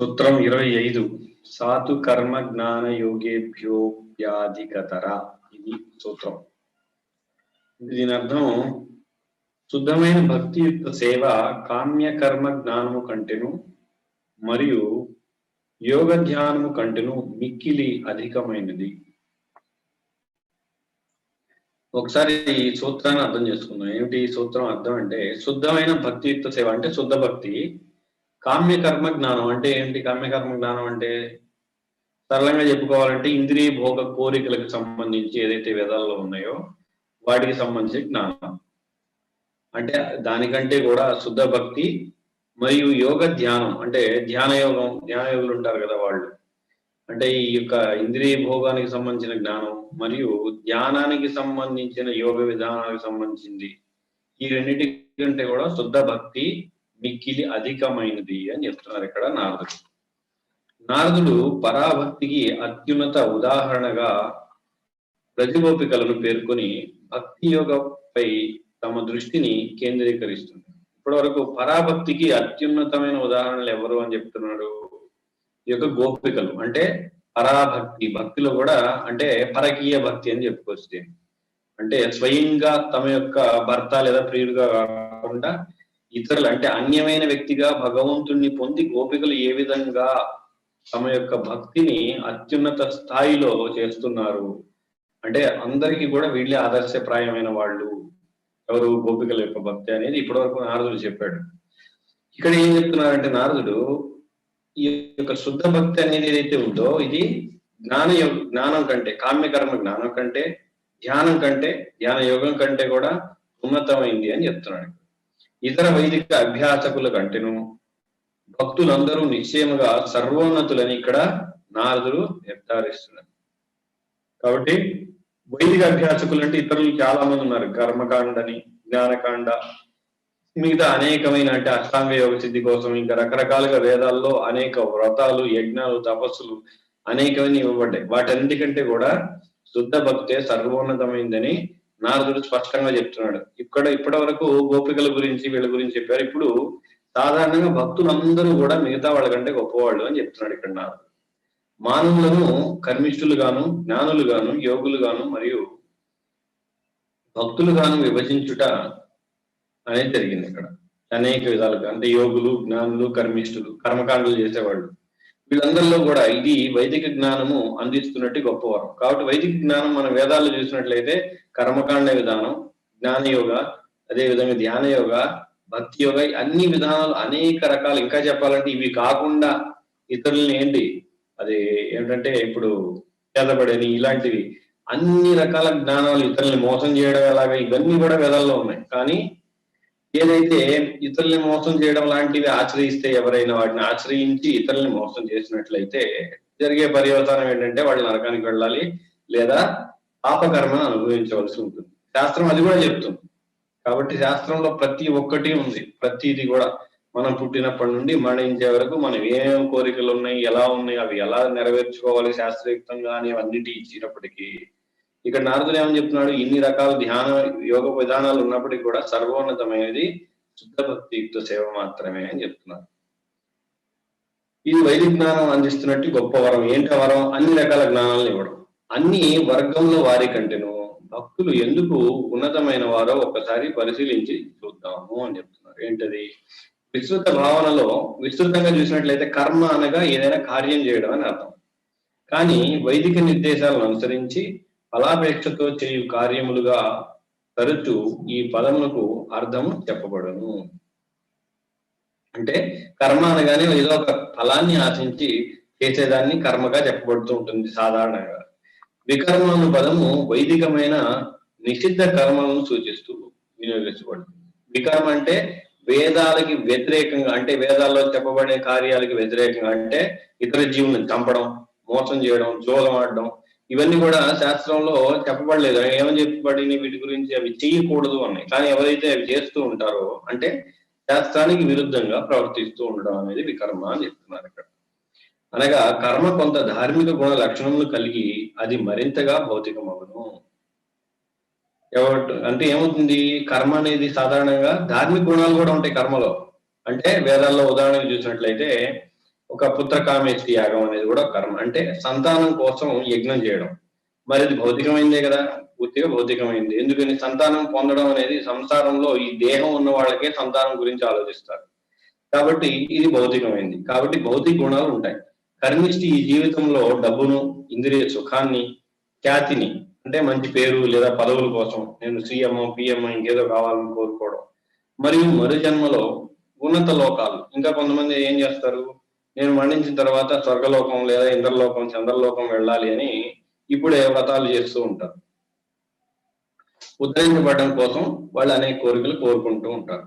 సూత్రం ఇరవై ఐదు. సాతు కర్మ జ్ఞాన యోగేభ్యోప్యాధికతర ఇది సూత్రం. దీని అర్థం శుద్ధమైన భక్తియుక్త సేవ కామ్య కర్మ జ్ఞానము కంటేను మరియు యోగ ధ్యానము కంటేను మిక్కిలి అధికమైనది. ఒకసారి ఈ సూత్రాన్ని అర్థం చేసుకుందాం. ఏమిటి ఈ సూత్రం అర్థం అంటే శుద్ధమైన భక్తియుక్త సేవ అంటే శుద్ధ భక్తి కామ్య కర్మ జ్ఞానం అంటే ఏంటి? కామ్య కర్మ జ్ఞానం అంటే సరళంగా చెప్పుకోవాలంటే ఇంద్రియ భోగ కోరికలకు సంబంధించి ఏదైతే వేదాల్లో ఉన్నాయో వాటికి సంబంధించి జ్ఞానం. అంటే దానికంటే కూడా శుద్ధ భక్తి మరియు యోగ ధ్యానం అంటే ధ్యాన యోగం ధ్యాన యోగులు ఉంటారు కదా వాళ్ళు. అంటే ఈ యొక్క ఇంద్రియ భోగానికి సంబంధించిన జ్ఞానం మరియు ధ్యానానికి సంబంధించిన యోగ విధానానికి సంబంధించింది. ఈ రెండింటి కంటే కూడా శుద్ధ భక్తి మిక్కిలి అధికమైనది అని చెప్తున్నారు ఇక్కడ నారదుడు. నారదుడు పరాభక్తికి అత్యున్నత ఉదాహరణగా ప్రతిగోపికలను పేర్కొని భక్తి యోగపై తమ దృష్టిని కేంద్రీకరిస్తుంది. ఇప్పటి వరకు పరాభక్తికి అత్యున్నతమైన ఉదాహరణలు ఎవరు అని చెప్తున్నాడు? ఈ యొక్క గోపికలు. అంటే పరాభక్తి భక్తిలో కూడా అంటే పరకీయ భక్తి అని చెప్పుకొస్తే. అంటే స్వయంగా తమ యొక్క భర్త లేదా ప్రియుడుగా కాకుండా ఇతరులు అంటే అన్యమైన వ్యక్తిగా భగవంతుణ్ణి పొంది గోపికలు ఏ విధంగా తమ యొక్క భక్తిని అత్యున్నత స్థాయిలో చేస్తున్నారు? అంటే అందరికీ కూడా వీళ్ళే ఆదర్శప్రాయమైన వాళ్ళు. ఎవరు? గోపికల యొక్క భక్తి అనేది ఇప్పటివరకు నారదుడు చెప్పాడు. ఇక్కడ ఏం చెప్తున్నారంటే నారదుడు ఈ యొక్క శుద్ధ భక్తి అనేది ఏదైతే ఉందో ఇది జ్ఞాన జ్ఞానం కంటే కామ్యకర్మ జ్ఞానం కంటే ధ్యానం కంటే ధ్యాన యోగం కంటే కూడా ఉన్నతమైంది అని చెప్తున్నాడు. ఇతర వైదిక అభ్యాసకుల కంటేను భక్తులందరూ నిశ్చయముగా సర్వోన్నతులని ఇక్కడ నారదుడు నిర్ధారిస్తున్నారు కాబట్టి వైదిక అభ్యాసకులు అంటే ఇతరులు చాలా మంది ఉన్నారు. కర్మకాండని జ్ఞానకాండ మిగతా అనేకమైన అంటే అష్టాంగ యోగ సిద్ధి కోసం ఇంకా రకరకాలుగా వేదాల్లో అనేక వ్రతాలు యజ్ఞాలు తపస్సులు అనేకమైన ఇవ్వబడ్డాయి. వాటన్నిటికంటే కూడా శుద్ధ భక్తే సర్వోన్నతమైందని నారదుడు స్పష్టంగా చెప్తున్నాడు. ఇక్కడ ఇప్పటి వరకు గోపికల గురించి వీళ్ళ గురించి చెప్పారు. ఇప్పుడు సాధారణంగా భక్తులందరూ కూడా మిగతా వాళ్ళకంటే గొప్పవాళ్ళు అని చెప్తున్నాడు ఇక్కడ నారదుడు. మానవులను కర్మిష్ఠులు గాను జ్ఞానులు గాను యోగులు గాను మరియు భక్తులు గాను విభజించుట అనేది జరిగింది ఇక్కడ. అనేక విధాలుగా. అంటే యోగులు జ్ఞానులు కర్మిష్ఠులు కర్మకాండలు చేసేవాళ్ళు. వీళ్ళందరిలో కూడా ఇది వైదిక జ్ఞానము అందిస్తున్నట్టు గొప్పవారం కాబట్టి వైదిక జ్ఞానం మన వేదాల్లో చూసినట్లయితే కర్మకాండ విధానం జ్ఞాన యోగ అదే విధంగా ధ్యాన యోగ భక్తి యోగ అన్ని విధానాలు అనేక రకాలు. ఇంకా చెప్పాలంటే ఇవి కాకుండా ఇతరులని ఏంటి? అది ఏంటంటే ఇప్పుడు పేదపడని ఇలాంటివి. అన్ని రకాల జ్ఞానాలు ఇతరుల్ని మోసం చేయడం ఎలాగా? ఇవన్నీ కూడా వేదాల్లో ఉన్నాయి. కానీ ఏదైతే ఇతరుల్ని మోసం చేయడం లాంటివి ఆశ్రయిస్తే ఎవరైనా వాటిని ఆశ్రయించి ఇతరుల్ని మోసం చేసినట్లయితే జరిగే పర్యవసానం ఏంటంటే వాళ్ళు నరకానికి వెళ్ళాలి లేదా పాపకర్మను అనుభవించవలసి ఉంటుంది. శాస్త్రం అది కూడా చెప్తుంది. కాబట్టి శాస్త్రంలో ప్రతి ఒక్కటి ఉంది. ప్రతిది కూడా మనం పుట్టినప్పటి నుండి మరణించే వరకు మనం ఏమేమి కోరికలు ఉన్నాయి ఎలా ఉన్నాయి అవి ఎలా నెరవేర్చుకోవాలి శాస్త్రయుక్తంగా అని అన్నిటి ఇచ్చినప్పటికీ ఇక్కడ నారదుడు ఏమని చెప్తున్నాడు? ఇన్ని రకాల ధ్యాన యోగ విధానాలు ఉన్నప్పటికీ కూడా సర్వోన్నతమైనది శుద్ధ భక్తియుక్త సేవ మాత్రమే అని చెప్తున్నారు ఇది వైదిక జ్ఞానం అందిస్తున్నట్టు గొప్ప వరం. ఏంటి వరం? అన్ని రకాల జ్ఞానాలను ఇవ్వడం. అన్ని వర్గంలో వారి కంటేను భక్తులు ఎందుకు ఉన్నతమైన వారో ఒక్కసారి పరిశీలించి చూద్దాము అని చెప్తున్నారు. ఏంటది? విస్తృత భావనలో విస్తృతంగా చూసినట్లయితే కర్మ అనగా ఏదైనా కార్యం చేయడం అని అర్థం. కానీ వైదిక నిర్దేశాలను అనుసరించి ఫలాపేక్షతో చేయు కార్యములుగా తరచు ఈ పదములకు అర్థము చెప్పబడను. అంటే కర్మ అనగానే ఏదో ఒక ఫలాన్ని ఆశించి చేసేదాన్ని కర్మగా చెప్పబడుతూ ఉంటుంది సాధారణంగా. వికర్మ అను పదము వైదికమైన నిషిద్ధ కర్మలను సూచిస్తూ వినియోగించబడుతుంది. వికర్మ అంటే వేదాలకి వ్యతిరేకంగా అంటే వేదాల్లో చెప్పబడే కార్యాలకి వ్యతిరేకంగా అంటే ఇతర జీవులను చంపడం మోసం చేయడం జోగం ఆడడం ఇవన్నీ కూడా శాస్త్రంలో చెప్పబడలేదు. ఏమని చెప్పబడిన వీటి గురించి అవి చేయకూడదు అన్నాయి. కానీ ఎవరైతే అవి చేస్తూ ఉంటారో అంటే శాస్త్రానికి విరుద్ధంగా ప్రవర్తిస్తూ ఉండడం అనేది వికర్మ అని చెప్తున్నారు ఇక్కడ. అనగా కర్మ కొంత ధార్మిక గుణ లక్షణములు కలిగి అది మరింతగా భౌతికమగును. ఎవరు అంటే ఏమవుతుంది? కర్మ అనేది సాధారణంగా ధార్మిక గుణాలు కూడా ఉంటాయి కర్మలో. అంటే వేదాల్లో ఉదాహరణకు చూసినట్లయితే ఒక పుత్రకామేష్టి యాగం అనేది కూడా కర్మ. అంటే సంతానం కోసం యజ్ఞం చేయడం. మరి ఇది భౌతికమైందే కదా? పూర్తిగా భౌతికమైంది. ఎందుకని? సంతానం పొందడం అనేది సంసారంలో ఈ దేహం ఉన్న వాళ్ళకే సంతానం గురించి ఆలోచిస్తారు. కాబట్టి ఇది భౌతికమైంది. కాబట్టి భౌతిక గుణాలు ఉంటాయి. కర్మిష్టి ఈ జీవితంలో డబ్బును ఇంద్రియ సుఖాన్ని ఖ్యాతిని అంటే మంచి పేరు లేదా పదవుల కోసం నేను సీఎం పిఎం ఇంకేదో కావాలని కోరుకోవడం. మరియు మరు జన్మలో ఉన్నత లోకాలు. ఇంకా కొంతమంది ఏం చేస్తారు? నేను మరణించిన తర్వాత స్వర్గలోకం లేదా ఇంద్రలోకం చంద్రలోకం వెళ్ళాలి అని ఇప్పుడే వ్రతాలు చేస్తూ ఉంటారు. ఉద్ధరించబడడం కోసం వాళ్ళు అనేక కోరికలు కోరుకుంటూ ఉంటారు.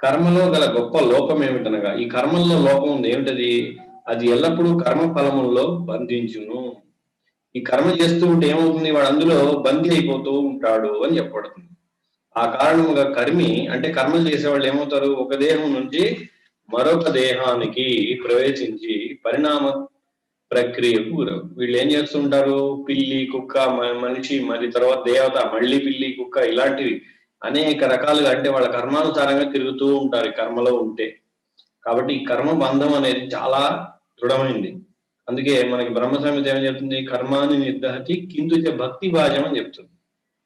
కర్మలో గల గొప్ప లోపం ఏమిటనగా ఈ కర్మల్లో లోపం ఉంది. ఏమిటది? అది ఎల్లప్పుడూ కర్మ ఫలముల్లో బంధించును. ఈ కర్మ చేస్తూ ఉంటే ఏమవుతుంది? వాడు అందులో బందీ అయిపోతూ ఉంటాడు అని చెప్పబడుతుంది. ఆ కారణముగా కర్మి అంటే కర్మలు చేసేవాళ్ళు ఏమవుతారు? ఒక దేహం నుంచి మరొక దేహానికి ప్రవేశించి పరిణామ ప్రక్రియకు వీళ్ళు ఏం చేస్తుంటారు పిల్లి కుక్క మ- మనిషి మరి తర్వాత దేవత మళ్ళీ పిల్లి కుక్క ఇలాంటివి అనేక రకాలుగా అంటే వాళ్ళ కర్మానుసారంగా తిరుగుతూ ఉంటారు కర్మలో ఉంటే. కాబట్టి ఈ కర్మ బంధం అనేది చాలా దృఢమైంది. అందుకే మనకి బ్రహ్మ సంహిత ఏమని చెప్తుంది? కర్మాన్ని నిర్దహతి కిందుచ భక్తి భాజం అని చెప్తుంది.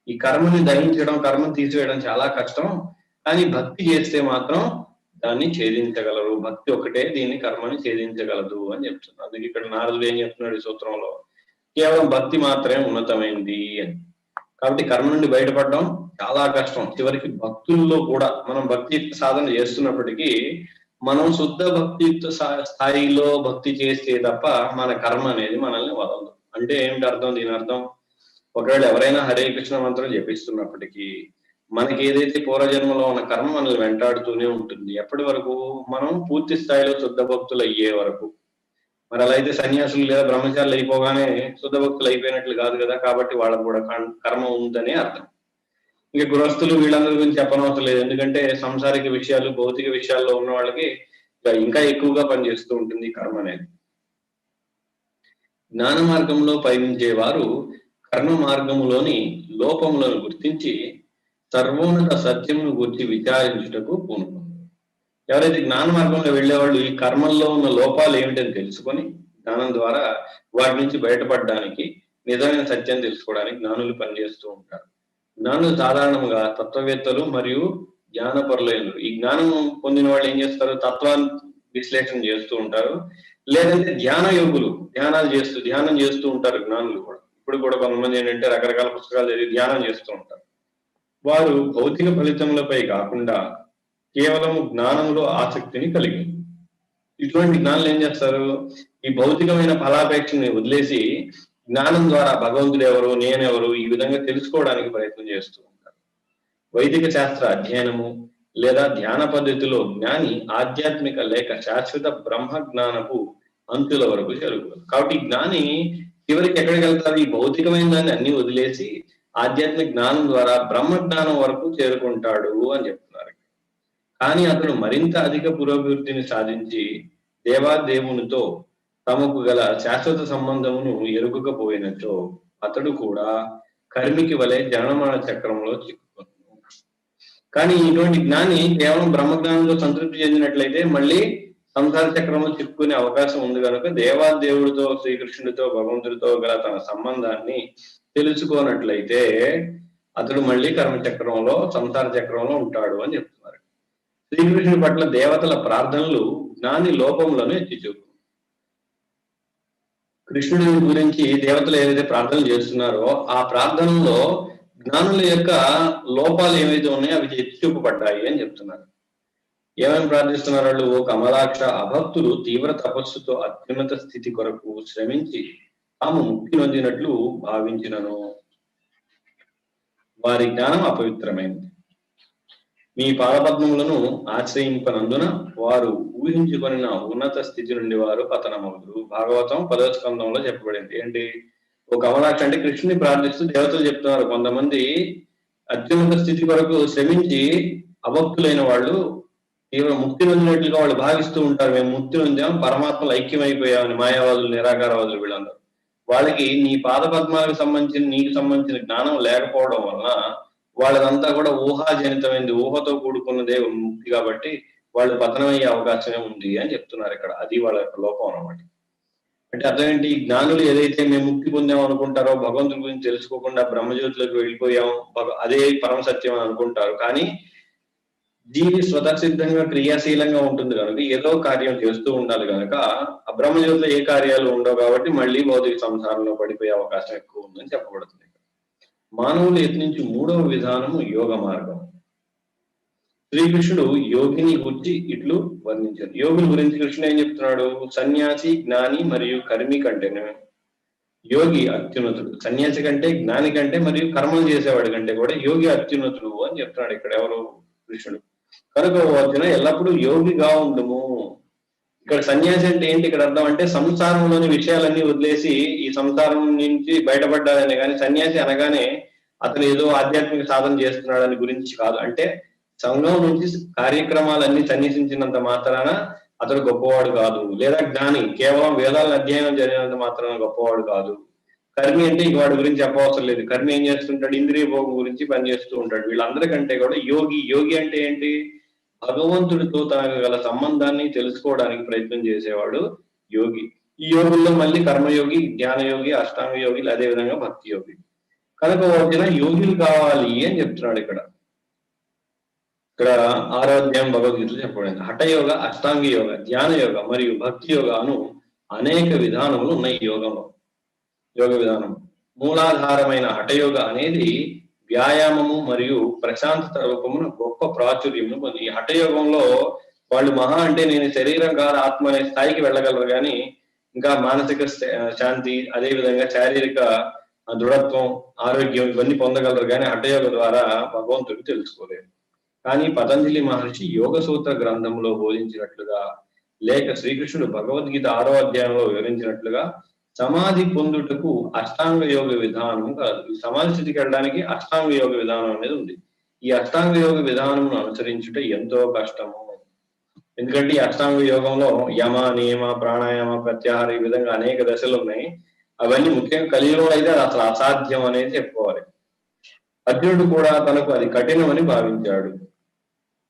ఈ కర్మని దహించడం కర్మని తీసివేయడం చాలా కష్టం. కానీ భక్తి చేస్తే మాత్రం దాన్ని ఛేదించగలరు. భక్తి ఒకటే దీన్ని కర్మని ఛేదించగలదు అని చెప్తున్నారు అందుకే ఇక్కడ నారదుడు ఏం చెప్తున్నాడు ఈ సూత్రంలో? కేవలం భక్తి మాత్రమే ఉన్నతమైంది అని. కాబట్టి కర్మ నుండి బయటపడడం చాలా కష్టం. చివరికి భక్తుల్లో కూడా మనం భక్తి సాధన చేస్తున్నప్పటికీ మనం శుద్ధ భక్తి స్థాయిలో భక్తి చేస్తే తప్ప మన కర్మ అనేది మనల్ని వదలదు. అంటే ఏమిటి అర్థం? దీని అర్థం ఒకవేళ ఎవరైనా హరే కృష్ణ మంత్రం జపిస్తున్నప్పటికీ మనకి ఏదైతే పూర్వజన్మలో ఉన్న కర్మ మనల్ని వెంటాడుతూనే ఉంటుంది. ఎప్పటి వరకు? మనం పూర్తి స్థాయిలో శుద్ధ భక్తులు అయ్యే వరకు. మరి అలా అయితే సన్యాసులు లేదా బ్రహ్మచారులు అయిపోగానే శుద్ధ భక్తులు అయిపోయినట్లు కాదు కదా? కాబట్టి వాళ్ళకు కూడా కర్మ ఉందని అర్థం. ఇంకా గృహస్థులు వీళ్ళందరి గురించి చెప్పనవసరం లేదు. ఎందుకంటే సంసారిక విషయాలు భౌతిక విషయాల్లో ఉన్న వాళ్ళకి ఇంకా ఎక్కువగా పనిచేస్తూ ఉంటుంది కర్మ అనేది. జ్ఞాన మార్గంలో పయనించే వారు కర్మ మార్గములోని లోపములను గుర్తించి సర్వోన్నత సత్యమును గురించి విచారించుటకు పూనుకుంది ఎవరైతే జ్ఞాన మార్గంలో వెళ్ళేవాళ్ళు ఈ కర్మల్లో ఉన్న లోపాలు ఏమిటని తెలుసుకొని జ్ఞానం ద్వారా వాటి నుంచి బయటపడడానికి నిజమైన సత్యం తెలుసుకోవడానికి జ్ఞానులు పనిచేస్తూ ఉంటారు. జ్ఞానులు సాధారణంగా తత్వవేత్తలు మరియు జ్ఞానపరులైనరు. ఈ జ్ఞానం పొందిన వాళ్ళు ఏం చేస్తారు? తత్వాన్ని విశ్లేషణ చేస్తూ ఉంటారు. లేదంటే ధ్యాన యోగులు ధ్యానాలు చేస్తూ ధ్యానం చేస్తూ ఉంటారు జ్ఞానులు కూడా. ఇప్పుడు కూడా కొంతమంది ఏంటంటే రకరకాల పుస్తకాలు చదివి ధ్యానం చేస్తూ ఉంటారు. వారు భౌతిక ఫలితములపై కాకుండా కేవలం జ్ఞానంలో ఆసక్తిని కలిగి ఇటువంటి జ్ఞానులు ఏం చేస్తారు? ఈ భౌతికమైన ఫలాపేక్షని వదిలేసి జ్ఞానం ద్వారా భగవంతుడు ఎవరు నేనెవరు ఈ విధంగా తెలుసుకోవడానికి ప్రయత్నం చేస్తూ ఉంటారు. వైదిక శాస్త్ర అధ్యయనము లేదా ధ్యాన పద్ధతిలో జ్ఞాని ఆధ్యాత్మిక లేక శాశ్వత బ్రహ్మ జ్ఞానపు అంతుల వరకు చేరుకోరు కాబట్టి జ్ఞాని చివరికి ఎక్కడికి వెళ్తారు ఈ భౌతికమైన దాన్ని అన్ని వదిలేసి ఆధ్యాత్మిక జ్ఞానం ద్వారా బ్రహ్మ జ్ఞానం వరకు చేరుకుంటాడు అని చెప్తున్నారు. కానీ అతడు మరింత అధిక పురోభివృద్ధిని సాధించి దేవాదేవునితో తమకు గల శాశ్వత సంబంధమును ఎరుగకపోయినచో అతడు కూడా కర్మికి వలె జనమరణ చక్రంలో చిక్కుపోతుంది కానీ ఇటువంటి జ్ఞాని కేవలం బ్రహ్మజ్ఞానంలో సంతృప్తి చెందినట్లయితే మళ్ళీ సంసార చక్రంలో చిక్కుకునే అవకాశం ఉంది కనుక దేవాదేవుడితో శ్రీకృష్ణుడితో భగవంతుడితో గల తన సంబంధాన్ని తెలుసుకోనట్లయితే అతడు మళ్ళీ కర్మ చక్రంలో సంసార చక్రంలో ఉంటాడు అని చెప్తున్నారు. శ్రీకృష్ణుడి పట్ల దేవతల ప్రార్థనలు జ్ఞాని లోపంలోనే ఎత్తి చూపు కృష్ణుడి గురించి దేవతలు ఏదైతే ప్రార్థనలు చేస్తున్నారో ఆ ప్రార్థనలో జ్ఞానుల యొక్క లోపాలు ఏవైతే ఉన్నాయో అవి ఎత్తి చూపబడ్డాయి అని చెప్తున్నారు. ఏమేమి ప్రార్థిస్తున్నారు వాళ్ళు? ఓ కమలాక్ష అభక్తులు తీవ్ర తపస్సుతో అత్యున్నత స్థితి కొరకు శ్రమించి తాము ముక్తి నొందినట్లు భావించినను. వారి జ్ఞానం అపవిత్రమైంది. మీ పాదపద్మములను ఆశ్రయింపనందున వారు ఊహించుకొనిన ఉన్నత స్థితి నుండి వారు పతనమవుదురు భాగవతం పదవ స్కంధంలో చెప్పబడింది. ఏంటి? ఒక కమలాక్ష అంటే కృష్ణుని ప్రార్థిస్తూ దేవతలు చెప్తున్నారు. కొంతమంది అత్యున్నత స్థితి కొరకు శ్రమించి అభక్తులైన వాళ్ళు తీవ్ర ముక్తి నొందినట్లుగా వాళ్ళు భావిస్తూ ఉంటారు. మేము ముక్తి నొందాం పరమాత్మలు ఐక్యమైపోయామని మాయావాదులు నిరాకారవాదులు వీళ్ళందరూ. వాళ్ళకి నీ పాద పద్మాలకు సంబంధించిన నీకు సంబంధించిన జ్ఞానం లేకపోవడం వలన వాళ్ళదంతా కూడా ఊహాజనితమైంది. ఊహతో కూడుకున్నదే ముక్తి కాబట్టి వాళ్ళు పతనమయ్యే అవకాశమే ఉంది అని చెప్తున్నారు ఇక్కడ. అది వాళ్ళ యొక్క లోపం అనమాట అంటే అర్థం ఏంటి? ఈ జ్ఞానులు ఏదైతే మేము ముక్తి పొందాం అనుకుంటారో భగవంతుడి గురించి తెలుసుకోకుండా బ్రహ్మజ్యోతిలోకి వెళ్ళిపోయాం అదే పరమ సత్యం అని అనుకుంటారు. కానీ జీవి స్వతసిద్ధంగా క్రియాశీలంగా ఉంటుంది కనుక ఏదో కార్యం చేస్తూ ఉండాలి కనుక ఆ బ్రహ్మజ్యోతిలో ఏ కార్యాలు ఉండవు కాబట్టి మళ్ళీ భౌతిక సంసారంలో పడిపోయే అవకాశం ఎక్కువ ఉందని చెప్పబడుతుంది. మానవులు యత్నించి మూడవ విధానము యోగ మార్గం. శ్రీకృష్ణుడు యోగిని గురించి ఇట్లు వర్ణించారు. యోగిని గురించి కృష్ణుడు ఏం చెప్తున్నాడు? సన్యాసి జ్ఞాని మరియు కర్మి కంటేనే? యోగి అత్యున్నతుడు. సన్యాసి కంటే జ్ఞాని కంటే మరియు కర్మలు చేసేవాడి కంటే కూడా యోగి అత్యున్నతుడు అని చెప్తున్నాడు ఇక్కడ ఎవరు? కృష్ణుడు. కనుక ఓ అర్జున ఎల్లప్పుడూ యోగిగా ఉండము. ఇక్కడ సన్యాసి అంటే ఏంటి ఇక్కడ అర్థం అంటే సంసారంలోని విషయాలన్నీ వదిలేసి ఈ సంసారం నుంచి బయటపడ్డాడని కానీ సన్యాసి అనగానే అతను ఏదో ఆధ్యాత్మిక సాధన చేస్తున్నాడని గురించి కాదు. అంటే సంఘం నుంచి కార్యక్రమాలన్నీ సన్యసించినంత మాత్రాన అతడు గొప్పవాడు కాదు. లేదా జ్ఞాని కేవలం వేదాలను అధ్యయనం జరిగినంత మాత్రాన గొప్పవాడు కాదు. కర్మి అంటే ఇంక వాడి గురించి చెప్పవసరం లేదు. కర్మి ఏం చేస్తుంటాడు? ఇంద్రియ భోగం గురించి పనిచేస్తూ ఉంటాడు. వీళ్ళందరికంటే కూడా యోగి యోగి అంటే ఏంటి? భగవంతుడితో తనకు గల సంబంధాన్ని తెలుసుకోవడానికి ప్రయత్నం చేసేవాడు యోగి. ఈ యోగుల్లో మళ్ళీ కర్మయోగి జ్ఞానయోగి అష్టాంగ యోగి అదే విధంగా భక్తి యోగి కనుక వచ్చిన యోగులు కావాలి అని చెప్తున్నాడు ఇక్కడ. ఇక్కడ ఆరోగ్యం భగవద్గీతలో చెప్పబడింది. హఠయోగ అష్టాంగ యోగ ధ్యాన యోగ మరియు భక్తి యోగ అను అనేక విధానములు ఉన్నాయి యోగంలో. యోగ విధానం. మూలాధారమైన హఠయోగ అనేది వ్యాయామము మరియు ప్రశాంతత రూపమున గొప్ప ప్రాచుర్యము పొంది. ఈ హఠయోగంలో వాళ్ళు మహా అంటే నేను శరీరం కాదు ఆత్మ అనే స్థాయికి వెళ్ళగలరు కానీ ఇంకా మానసిక శాంతి అదే విధంగా శారీరక దృఢత్వం ఆరోగ్యం ఇవన్నీ పొందగలరు కానీ హఠయోగ ద్వారా భగవంతుడు తెలుసుకోలేరు. కానీ పతంజలి మహర్షి యోగ సూత్ర గ్రంథంలో బోధించినట్లుగా లేక శ్రీకృష్ణుడు భగవద్గీత ఆరో అధ్యాయంలో వివరించినట్లుగా సమాధి పొందుటకు అష్టాంగ యోగ విధానం కాదు ఈ సమాధి స్థితికి వెళ్ళడానికి అష్టాంగ యోగ విధానం అనేది ఉంది. ఈ అష్టాంగ యోగ విధానమును అనుసరించుట ఎంతో కష్టము. ఎందుకంటే ఈ అష్టాంగ యోగంలో యమ నియమ ప్రాణాయామ ప్రత్యాహార ఈ విధంగా అనేక దశలు ఉన్నాయి. అవన్నీ ముఖ్యంగా కలియుగంలో అయితే అది అసలు అసాధ్యం అనేది చెప్పుకోవాలి. అర్జునుడు కూడా తనకు అది కఠినమని భావించాడు.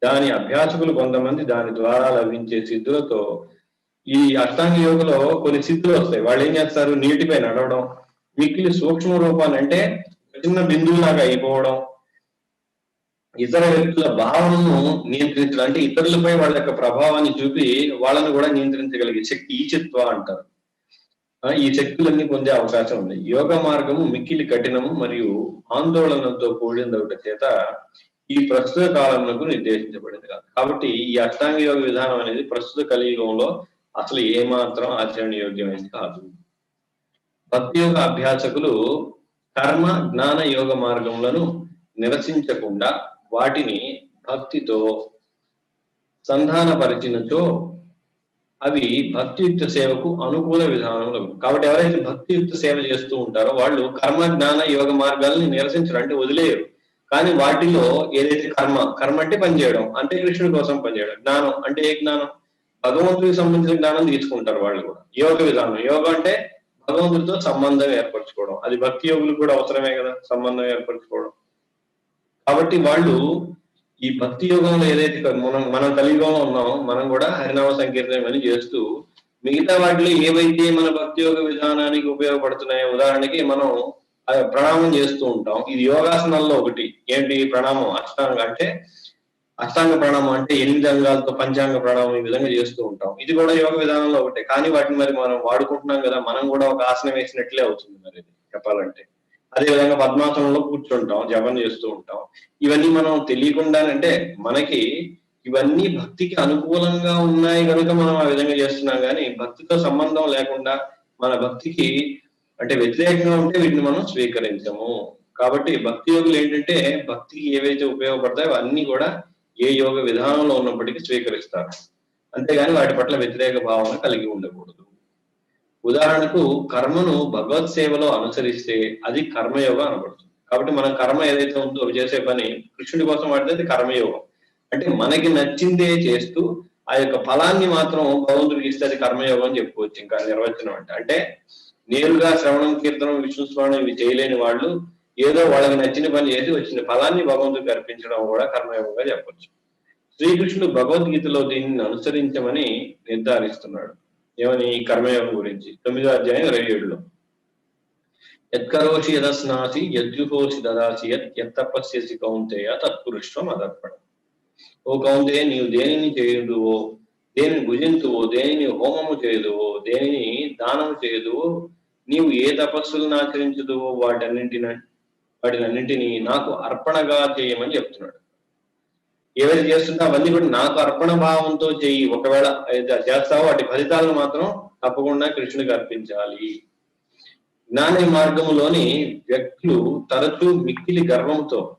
దాని అభ్యాసకులు కొంతమంది దాని ద్వారా లభించే సిద్ధులతో ఈ అష్టాంగ యోగలో కొన్ని సిద్ధులు వస్తాయి. వాళ్ళు ఏం చేస్తారు? నీటిపై నడవడం మిక్కిలి సూక్ష్మ రూపాన్ని అంటే చిన్న బిందువులాగా అయిపోవడం ఇతర వ్యక్తుల భావనను నియంత్రించడం అంటే ఇతరులపై వాళ్ళ యొక్క ప్రభావాన్ని చూపి వాళ్ళని కూడా నియంత్రించగలిగే శక్తి ఈచిత్వ అంటారు. ఈ శక్తులన్నీ పొందే అవకాశం ఉంది. యోగ మార్గము మిక్కిలి కఠినము మరియు ఆందోళనతో కూడినదొకటి చేత ఈ ప్రస్తుత కాలంలో నిర్దేశించబడింది కాదు. కాబట్టి ఈ అష్టాంగ యోగ విధానం అనేది ప్రస్తుత కలియుగంలో అసలు ఏమాత్రం ఆచరణయోగ్యమైనది కాదు. భక్తి యోగ అభ్యాసకులు కర్మ జ్ఞాన యోగ మార్గములను నిరసించకుండా వాటిని భక్తితో సంధానపరిచినచో అవి భక్తియుక్త సేవకు అనుకూల విధానంలో కాబట్టి ఎవరైతే భక్తియుక్త సేవ చేస్తూ ఉంటారో వాళ్ళు కర్మ జ్ఞాన యోగ మార్గాలని నిరసించరు అంటే వదిలేయరు. కానీ వాటిలో ఏదైతే కర్మ కర్మ అంటే పనిచేయడం అంటే కృష్ణుడి కోసం పనిచేయడం జ్ఞానం అంటే ఏ జ్ఞానం? భగవంతుడికి సంబంధించిన జ్ఞానం తీసుకుంటారు వాళ్ళు కూడా. యోగ విధానం. యోగ అంటే భగవంతుడితో సంబంధం ఏర్పరచుకోవడం. అది భక్తి యోగులు కూడా అవసరమే కదా సంబంధం ఏర్పరచుకోవడం. కాబట్టి వాళ్ళు ఈ భక్తి యోగంలో ఏదైతే మనం మనం కలియుగంలో ఉన్నామో మనం కూడా హరినామ సంకీర్తనం అని చేస్తూ మిగతా వాటిలో ఏవైతే మన భక్తి యోగ విధానానికి ఉపయోగపడుతున్నాయో ఉదాహరణకి మనం ప్రణామం చేస్తూ ఉంటాం. ఇది యోగాసనాల్లో ఒకటి. ఏంటి ప్రణామం? అష్టాంగ అంటే అష్టాంగ ప్రాణామం అంటే ఎనిమిది అంగాలతో పంచాంగ ప్రాణామం ఈ విధంగా చేస్తూ ఉంటాం. ఇది కూడా యోగ విధానంలో ఒకటే. కానీ వాటిని మరి మనం వాడుకుంటున్నాం కదా మనం కూడా ఒక ఆసనం వేసినట్లే అవుతుంది మరి ఇది చెప్పాలంటే. అదే విధంగా పద్మాసనంలో కూర్చుంటాం జపం చేస్తూ ఉంటాం. ఇవన్నీ మనం తెలియకుండానంటే మనకి ఇవన్నీ భక్తికి అనుకూలంగా ఉన్నాయి కనుక మనం ఆ విధంగా చేస్తున్నాం కానీ భక్తితో సంబంధం లేకుండా మన భక్తికి అంటే వ్యతిరేకంగా ఉంటే వీటిని మనం స్వీకరించము. కాబట్టి భక్తి యోగులు ఏంటంటే భక్తికి ఏవైతే ఉపయోగపడతాయో అన్ని కూడా ఏ యోగ విధానంలో ఉన్నప్పటికీ స్వీకరిస్తారు. అంతేగాని వాటి పట్ల వ్యతిరేక భావన కలిగి ఉండకూడదు. ఉదాహరణకు కర్మను భగవత్ సేవలో అనుసరిస్తే అది కర్మయోగం అనబడుతుంది. కాబట్టి మనం కర్మ ఏదైతే ఉందో చేసే పని కృష్ణుడి కోసం వాడితే అది కర్మయోగం. అంటే మనకి నచ్చిందే చేస్తూ ఆ యొక్క ఫలాన్ని మాత్రం భగవంతుడికి ఇస్తే అది కర్మయోగం అని చెప్పుకోవచ్చు ఇంకా నిర్వచనం అంటే. అంటే నేరుగా శ్రవణం కీర్తనం విష్ణు స్మరణం ఇవి చేయలేని వాళ్ళు ఏదో వాళ్ళకి నచ్చిన పని చేసి వచ్చిన ఫలాన్ని భగవంతుడికి అర్పించడం కూడా కర్మయోగంగా చెప్పొచ్చు. శ్రీకృష్ణుడు భగవద్గీతలో దీనిని అనుసరించమని నిర్ధారిస్తున్నాడు. ఏమని? కర్మయోగం గురించి. తొమ్మిదో అధ్యాయం ఇరవై ఏడులో. యత్కరోషి యదస్నాసి యజ్జుహోషి దదాసి యత్ యత్తపస్యసి కౌంతేయ తత్పురుషం అదర్పణ. ఓ కౌంతేయ నీవు దేనిని చేయుదువో దేనిని భుజింతువో దేనిని హోమము చేయదువో దేనిని దానము చేయదువో నీవు ఏ తపస్సులను ఆచరించదువో వాటన్నింటిని వాటినన్నింటినీ నాకు అర్పణగా చేయమని చెప్తున్నాడు. ఏవైతే చేస్తుంటే అవన్నీ కూడా నాకు అర్పణ భావంతో చేయి. ఒకవేళ చేస్తావో వాటి ఫలితాలను మాత్రం తప్పకుండా కృష్ణుడికి అర్పించాలి. జ్ఞాన మార్గములోని వ్యక్తులు తరచూ మిక్కిలి గర్వంతో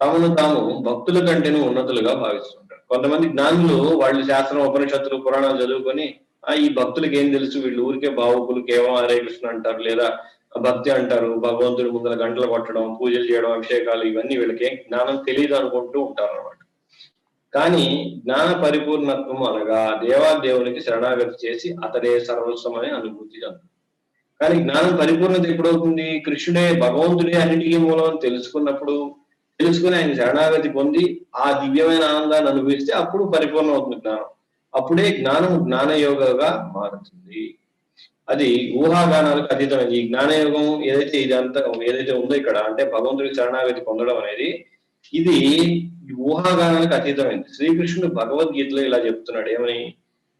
తమను తాము భక్తుల కంటేనూ ఉన్నతులుగా భావిస్తుంటారు. కొంతమంది జ్ఞానులు వాళ్ళు శాస్త్రం ఉపనిషత్తులు పురాణాలు చదువుకొని ఆ ఈ భక్తులకి ఏం తెలుసు? వీళ్ళు ఊరికే బావుకులు కేవలం హరే కృష్ణ అంటారు లేదా భక్తి అంటారు భగవంతుడి ముందర గంటలు కొట్టడం పూజలు చేయడం అభిషేకాలు ఇవన్నీ వీళ్ళకి జ్ఞానం తెలియదు అనుకుంటూ ఉంటారు అనమాట కానీ జ్ఞాన పరిపూర్ణత్వం అనగా దేవాదేవునికి శరణాగతి చేసి అతడే సర్వస్వమని అనుభూతి చెందుతారు కానీ జ్ఞానం పరిపూర్ణత ఎప్పుడవుతుంది? కృష్ణుడే భగవంతుడే అన్నిటికీ మూలం అని తెలుసుకున్నప్పుడు తెలుసుకుని ఆయన శరణాగతి పొంది ఆ దివ్యమైన ఆనందాన్ని అనుభవిస్తే అప్పుడు పరిపూర్ణం అవుతుంది జ్ఞానం. అప్పుడే జ్ఞానం జ్ఞానయోగగా మారుతుంది. అది ఊహాగానాలకు అతీతమైనది ఈ జ్ఞానయోగం ఏదైతే ఇదంతా ఏదైతే ఉందో ఇక్కడ అంటే భగవంతుడి శరణాగతి పొందడం అనేది ఇది ఊహాగానాలకు అతీతమైంది. శ్రీకృష్ణుడు భగవద్గీతలో ఇలా చెప్తున్నాడు. ఏమని?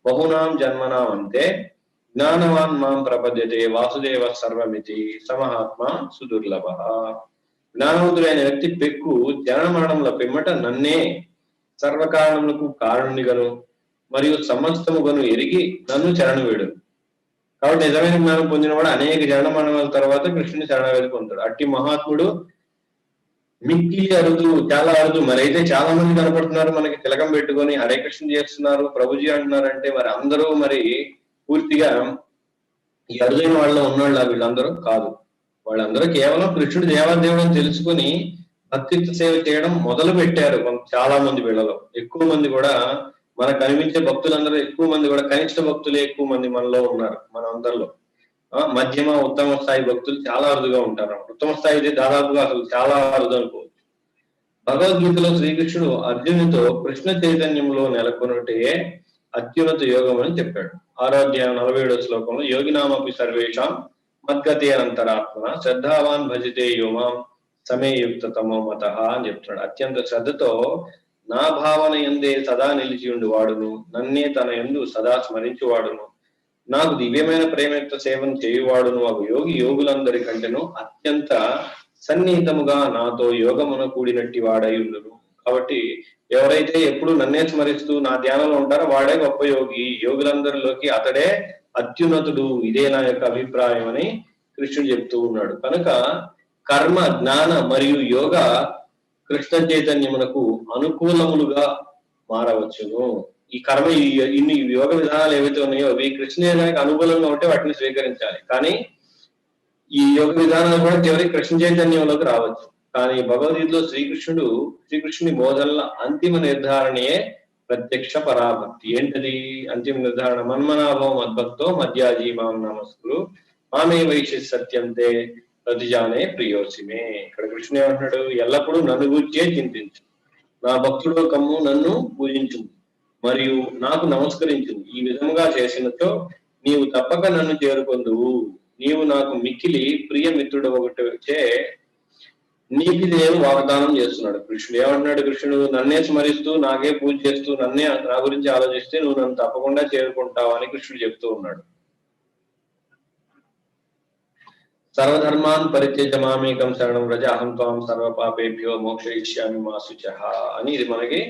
బహునాం జన్మనాం అంటే జ్ఞానవాన్ మాం ప్రపద్యతే వాసుదేవ సర్వమితి సమహాత్మ సుదుర్లభ. జ్ఞానవంతుడైన వ్యక్తి పెక్కు జనన మరణముల పిమ్మట నన్నే సర్వకారణములకు కారణునిగను మరియు సమస్తముగను ఎరిగి నన్ను శరణు వేడు కాబట్టి నిజమైన జ్ఞానం పొందినవాడు అనేక జనన మరణాల తర్వాత కృష్ణుని శరణాగతి పొందుతాడు. అట్టి మహాత్ముడు మిక్కిలి అరుదు చాలా అరుదు. మరి అయితే చాలా మంది కనపడుతున్నారు మనకి. తిలకం పెట్టుకొని హరే కృష్ణ చేస్తున్నారు ప్రభుజీ అంటున్నారంటే మరి అందరూ మరి పూర్తిగా ఈ అరుదైన వాళ్ళలో ఉన్నవాళ్ళ వీళ్ళందరూ కాదు. వాళ్ళందరూ కేవలం కృష్ణుడు దేవాదేవుడు అని తెలుసుకుని అత్యుత్త సేవ చేయడం మొదలు పెట్టారు చాలా మంది వీళ్ళలో. ఎక్కువ మంది కూడా మనకు కనిపించే భక్తులందరూ ఎక్కువ మంది కూడా కనిష్ట భక్తులే ఎక్కువ మంది మనలో ఉన్నారు మన అందరిలో. మధ్యమ ఉత్తమ స్థాయి భక్తులు చాలా అరుదుగా ఉంటారు. ఉత్తమ స్థాయి అయితే దాదాపుగా అసలు చాలా అరుదు అనుకోవచ్చు. భగవద్గీతలో శ్రీకృష్ణుడు అర్జునుడితో కృష్ణ చైతన్యంలో నెలకొన్నటే అత్యున్నత యోగం అని చెప్పాడు. ఆరోగ్య నలభై ఏడో శ్లోకంలో యోగినామపి సర్వేషాం మద్గతి అనంతరాత్మన శ్రద్ధావాన్ భజితే యోమాం సమయయుక్త తమో మత అని చెప్తున్నాడు. అత్యంత శ్రద్ధతో నా భావన ఎందే సదా నిలిచి వాడును నన్నే తన ఎందు సదా స్మరించువాడును. నాకు దివ్యమైన ప్రేమయుక్త సేవను చేయువాడును ఒక యోగి యోగులందరి కంటేను అత్యంత సన్నిహితముగా నాతో యోగమున కూడినట్టి వాడై ఉండును కాబట్టి ఎవరైతే ఎప్పుడు నన్నే స్మరిస్తూ నా ధ్యానంలో ఉంటారో వాడే గొప్ప యోగి. యోగులందరిలోకి అతడే అత్యున్నతుడు. ఇదే నా యొక్క అభిప్రాయం అని కృష్ణుడు చెప్తూ ఉన్నాడు. కనుక కర్మ జ్ఞాన మరియు యోగ కృష్ణ చైతన్యమునకు అనుకూలములుగా మారవచ్చును. ఈ కర్మ ఈ ఇన్ని యోగ విధానాలు ఏవైతే ఉన్నాయో అవి కృష్ణ చైతన్యానికి అనుకూలంగా ఉంటే వాటిని స్వీకరించాలి. కానీ ఈ యోగ విధానాలు కూడా చివరికి కృష్ణ చైతన్యంలోకి రావచ్చు. కానీ భగవద్గీతలో శ్రీకృష్ణుడు శ్రీకృష్ణుని బోధనల అంతిమ నిర్ధారణయే ప్రత్యక్ష పరాభక్తి. ఏంటది? అంతిమ నిర్ధారణ? మన్మనాభం మద్భక్తో మధ్యాజీ మాం నమస్కులు మామే వైశ్య సత్యంతే. ప్రతిజానే ప్రియోసిమే ఇక్కడ కృష్ణుడు ఏమంటున్నాడు? ఎల్లప్పుడూ నన్ను గురించే చింతించు. నా భక్తుడు కమ్ము నన్ను పూజించు మరియు నాకు నమస్కరించు ఈ విధముగా చేసినచో నీవు తప్పక నన్ను చేరుకొందువు. నీవు నాకు మిక్కిలి ప్రియ మిత్రుడు ఒకటి వచ్చే నీకు నేను వాగ్దానం చేస్తున్నాడు కృష్ణుడు. ఏమంటున్నాడు కృష్ణుడు? నన్నే స్మరిస్తూ నాకే పూజ చేస్తూ నన్నే నా గురించి ఆలోచిస్తే నువ్వు నన్ను తప్పకుండా చేరుకుంటావు అని కృష్ణుడు చెప్తూ ఉన్నాడు. సర్వధర్మాన్ పరిత్యజ మామేకం శరణం రజ అహం త్వాం సర్వ పాపేభ్యో మోక్షయిష్యామి మా శుచః అని ఇది మనకి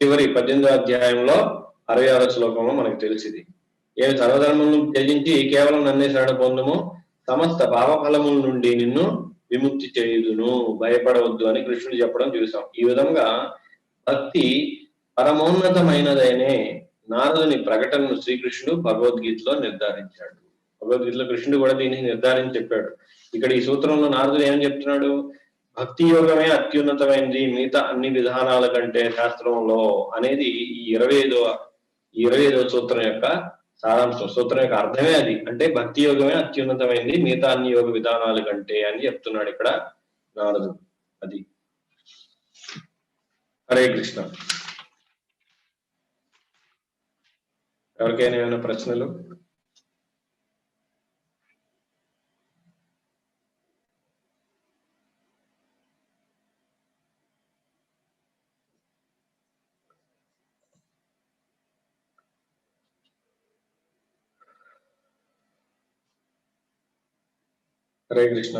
చివరి పద్దెనిమిదో అధ్యాయంలో అరవై ఆరో శ్లోకంలో మనకు తెలిసింది. ఏమి సర్వధర్మములను త్యజించి కేవలం నన్నే శరణ పొందుము? సమస్త పాపఫలముల నుండి నిన్ను విముక్తి చేయుదును. భయపడవద్దు అని కృష్ణుడు చెప్పడం చూసాం. ఈ విధంగా భక్తి పరమోన్నతమైనదైనే నారదుని ప్రకటనను శ్రీకృష్ణుడు భగవద్గీతలో నిర్ధారించాడు. భగవద్గీతలో కృష్ణుడు కూడా దీన్ని నిర్ధారించి చెప్పాడు. ఇక్కడ ఈ సూత్రంలో నారదుడు ఏం చెప్తున్నాడు? భక్తి యోగమే అత్యున్నతమైనది మిగతా అన్ని విధానాల కంటే శాస్త్రంలో అనేది ఈ ఇరవై ఐదో ఇరవై ఐదో సూత్రం యొక్క సారాంశం. సూత్రం యొక్క అర్థమే అది. అంటే భక్తి యోగమే అత్యున్నతమైంది మిగతా అన్ని యోగ విధానాల కంటే అని చెప్తున్నాడు ఇక్కడ నారదు అది. హరే కృష్ణ. ఎవరికైనా ఏమైనా ప్రశ్నలు? హరే కృష్ణ.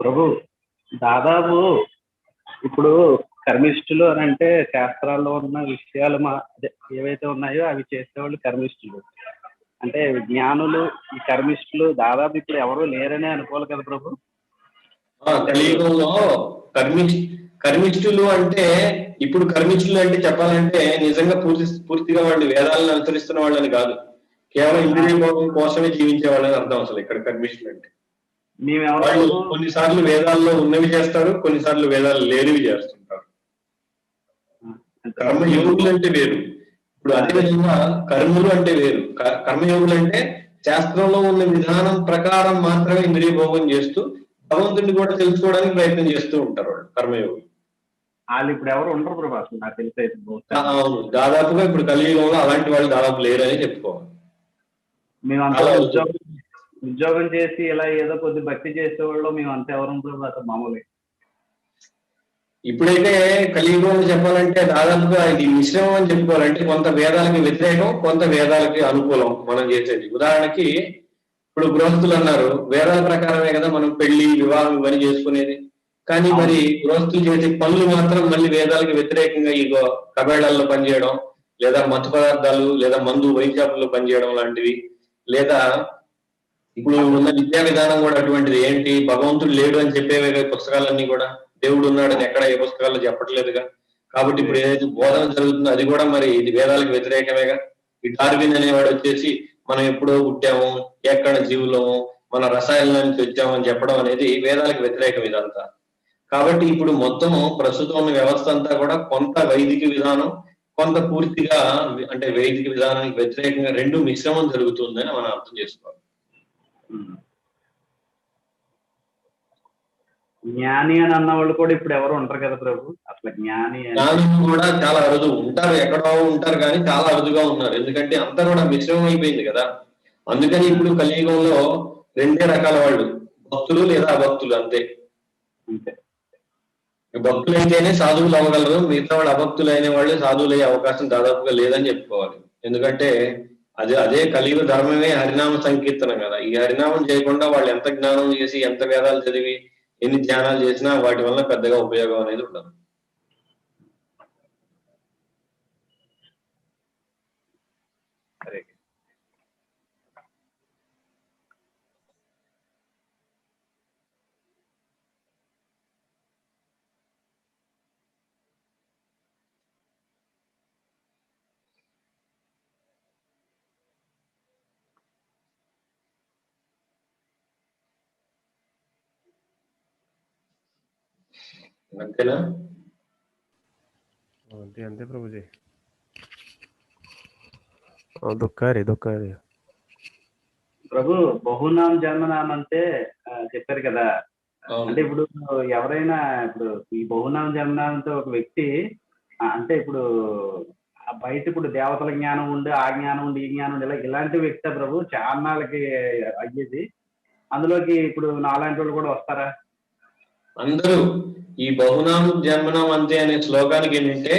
ప్రభు దాదాపు ఇప్పుడు కర్మిష్ఠులు అని అంటే శాస్త్రాల్లో ఉన్న విషయాలు మా అదే ఏవైతే ఉన్నాయో అవి చేసేవాళ్ళు కర్మిష్ఠులు. అంటే జ్ఞానులు ఈ కర్మిష్ఠులు దాదాపు ఇప్పుడు ఎవరు లేరనే అనుకోవాలి కదా ప్రభు? కలియుగంలో కర్మి కర్మిష్ఠులు అంటే ఇప్పుడు కర్మిష్ఠులు అంటే చెప్పాలంటే నిజంగా పూర్తి పూర్తిగా వాళ్ళు వేదాలను అనుసరిస్తున్న వాళ్ళని కాదు. కేవలం ఇంద్రియ భోగం కోసమే జీవించే వాళ్ళని అర్థం అసలు ఇక్కడ కర్మిష్ఠులు అంటే. వాళ్ళు కొన్నిసార్లు వేదాల్లో ఉన్నవి చేస్తారు కొన్నిసార్లు వేదాలు లేనివి చేస్తుంటారు. కర్మయోగులు అంటే వేరు. ఇప్పుడు అదే విధంగా కర్ములు అంటే వేరు. కర్మయోగులు అంటే శాస్త్రంలో ఉన్న విధానం ప్రకారం మాత్రమే ఇంద్రియ భోగం చేస్తూ భగవంతుడిని కూడా తెలుసుకోవడానికి ప్రయత్నం చేస్తూ ఉంటారు వాళ్ళు కర్మయోగులు వాళ్ళు ఇప్పుడు ఎవరు ఉండరు ప్రభు అసలు నాకు తెలిసి. అవును. దాదాపుగా ఇప్పుడు కలియుగంలో అలాంటి వాళ్ళు దాదాపు లేరు అని చెప్పుకోవాలి మేమంతా అలా ఉద్యోగం ఉద్యోగం చేసి ఇలా ఏదో కొద్ది భక్తి చేసేవాళ్ళు మేము అంత ఎవరు అసలు మామూలు. ఇప్పుడైతే కలియుగంలో చెప్పాలంటే దాదాపుగా ఇది మిశ్రమం అని చెప్పుకోవాలంటే కొంత వేదాలకి వ్యతిరేకం కొంత వేదాలకి అనుకూలం మనం చేసేది. ఉదాహరణకి ఇప్పుడు గృహస్థులు అన్నారు వేదాల ప్రకారమే కదా మనం పెళ్ళి వివాహం ఇవన్నీ చేసుకునేది. కానీ మరి గృహస్థులు చేసే పనులు మాత్రం మళ్ళీ వేదాలకు వ్యతిరేకంగా ఈ గో- కబేళాల్లో పనిచేయడం లేదా మత్తు పదార్థాలు లేదా మందు వైన్ షాపుల్లో పనిచేయడం లాంటివి లేదా ఇప్పుడు ఉన్న విద్యా విధానం కూడా అటువంటిది. ఏంటి? భగవంతుడు లేడు అని చెప్పేవే పుస్తకాలన్నీ కూడా. దేవుడు ఉన్నాడని ఎక్కడ ఏ పుస్తకాల్లో చెప్పట్లేదుగా. కాబట్టి ఇప్పుడు ఏదైతే బోధన జరుగుతుందో అది కూడా మరి ఇది వేదాలకు వ్యతిరేకమేగా. ఈ డార్విన్ అనేవాడు వచ్చేసి మనం ఎప్పుడో పుట్టాము ఎక్కడ జీవులము మన రసాయనాల నుంచి వచ్చాము అని చెప్పడం అనేది వేదాలకు వ్యతిరేకం ఇదంతా. కాబట్టి ఇప్పుడు మొత్తం ప్రస్తుతం ఉన్న వ్యవస్థ అంతా కూడా కొంత వైదిక విధానం కొంత పూర్తిగా అంటే వైదిక విధానానికి వ్యతిరేకంగా రెండు మిశ్రమం జరుగుతుందని మనం అర్థం చేసుకోవాలి. జ్ఞాని అని అన్న వాళ్ళు కూడా ఇప్పుడు ఎవరు ఉంటారు కదా ప్రభు? అసలు జ్ఞాని అని. జ్ఞానులు కూడా చాలా అరుదు. ఉంటారు ఎక్కడో ఉంటారు కానీ చాలా అరుదుగా ఉన్నారు. ఎందుకంటే అంతా కూడా మిశ్రమం అయిపోయింది కదా. అందుకని ఇప్పుడు కలియుగంలో రెండే రకాల వాళ్ళు. భక్తులు లేదా అభక్తులు అంతే. అంతే. భక్తులు అయితేనే సాధువులు అవ్వగలరు. మిగతా వాళ్ళు అభక్తులు అయిన వాళ్ళు సాధువులు అయ్యే అవకాశం దాదాపుగా లేదని చెప్పుకోవాలి. ఎందుకంటే అదే అదే కలియుగ ధర్మమే హరినామ సంకీర్తనం కదా. ఈ హరినామం చేయకుండా వాళ్ళు ఎంత జ్ఞానం చేసి ఎంత వేదాలు చదివి ఎన్ని ధ్యానాలు చేసినా వాటి వల్ల పెద్దగా ఉపయోగం అనేది ఉండదు. సరే. అంతేనా? అంతే అంతే ప్రభుజీ. దుఃఖారి దుఃఖారి. ప్రభు బహునాం జన్మనాం అంటే చెప్పారు కదా. అంటే ఇప్పుడు ఎవరైనా ఇప్పుడు ఈ బహునాం జన్మనామంతో ఒక వ్యక్తి అంటే ఇప్పుడు బయట ఇప్పుడు దేవతల జ్ఞానం ఉండి ఆ జ్ఞానం ఉండి ఈ జ్ఞానం ఉండి ఇలా ఇలాంటి వ్యక్తి ప్రభు చాన్నాళ్ళకి అయ్యేది. అందులోకి ఇప్పుడు నాలాంటి వాళ్ళు కూడా వస్తారా? అందరూ. ఈ బహునామం జన్మనం అంతే అనే శ్లోకానికి ఏంటంటే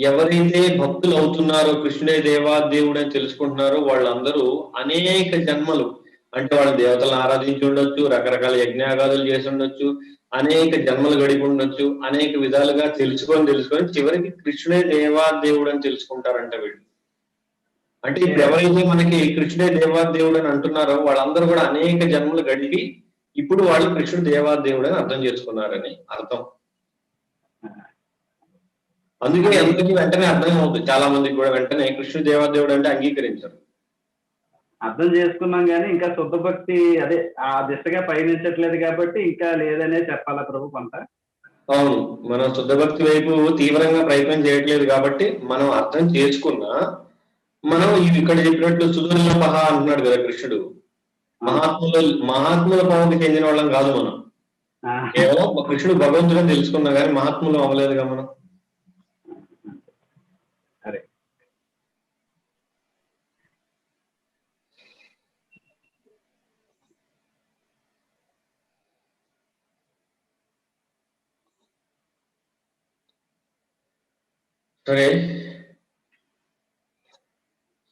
ఎవరైతే భక్తులు అవుతున్నారో కృష్ణుడే దేవా దేవుడు అని తెలుసుకుంటున్నారో వాళ్ళందరూ అనేక జన్మలు అంటే వాళ్ళు దేవతలను ఆరాధించి ఉండొచ్చు రకరకాల యజ్ఞాగాదులు చేసి ఉండొచ్చు అనేక జన్మలు గడిపి ఉండొచ్చు అనేక విధాలుగా తెలుసుకొని తెలుసుకొని చివరికి కృష్ణుడే దేవా దేవుడు అని తెలుసుకుంటారంట వీళ్ళు. అంటే ఇప్పుడు ఎవరైతే మనకి కృష్ణుడే దేవా దేవుడు అని అంటున్నారో వాళ్ళందరూ కూడా అనేక జన్మలు గడిపి ఇప్పుడు వాళ్ళు కృష్ణుడు దేవా దేవుడు అని అర్థం చేసుకున్నారని అర్థం. అందుకే అందరికీ వెంటనే అర్థం అవుతుంది చాలా మందికి కూడా వెంటనే కృష్ణుడు దేవా దేవుడు అంటే అంగీకరించారు. అర్థం చేసుకున్నాం కానీ ఇంకా శుద్ధ భక్తి అదే ఆ దిశగా పయనించట్లేదు కాబట్టి ఇంకా లేదనే చెప్పాలా ప్రభు కొంత? అవును. మనం శుద్ధ భక్తి వైపు తీవ్రంగా ప్రయత్నం చేయట్లేదు కాబట్టి మనం అర్థం చేసుకున్నా మనం ఇక్కడ చెప్పినట్టు సుదుర్లభ అంటున్నాడు కదా కృష్ణుడు. మహాత్ముల మహాత్ముల పావుకి చెందిన వాళ్ళం కాదు మనం. కేవలం కృష్ణుడు భగవంతుడే తెలుసుకున్నా కానీ మహాత్ములు అవ్వలేదుగా మనం. సరే సరే.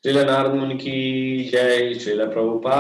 శ్రీల నారదునికి జై శ్రీల ప్రభుపా.